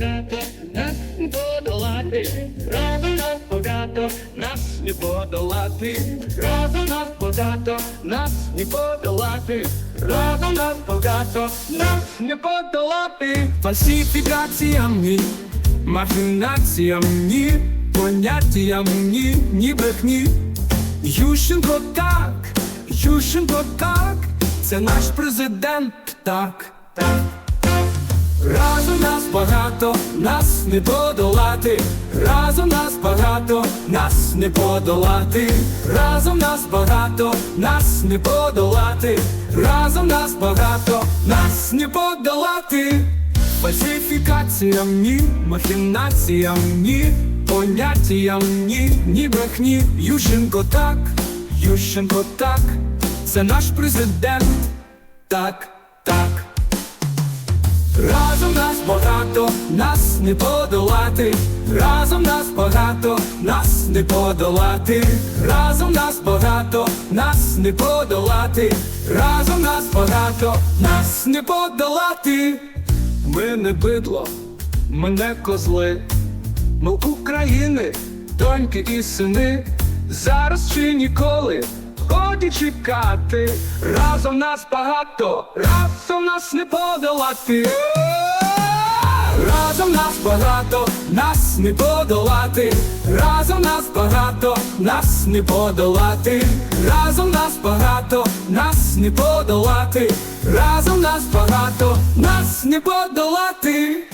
нас не подолати, разом нас багато, нас не подолати, разом нас багато, нас не подолати, разом нас багато, нас не подолати. Фальсифікаціям ні, махінаціям ні, поняттям ні, ні брехні. Ющенко так, Ющенко так, це наш президент, так, так. Багато, нас не подолати, разом нас багато, нас не подолати, разом нас багато, нас не подолати, разом нас багато, нас не подолати. Фальсифікаціям ні, махінаціям ні, поняттям ні, ні брехні. Ющенко так, Ющенко так, це наш президент, так. Нас не подолати, разом нас багато, нас не подолати, разом нас багато, нас не подолати, разом нас багато, нас не подолати. Ми не бидло, ми не козли, ми України, доньки і сини, зараз чи ніколи. Годі чекати, разом нас багато, разом нас не подолати. Разом нас багато, нас не подолати, разом нас багато, нас не подолати, разом нас багато, нас не подолати, разом нас багато, нас не подолати.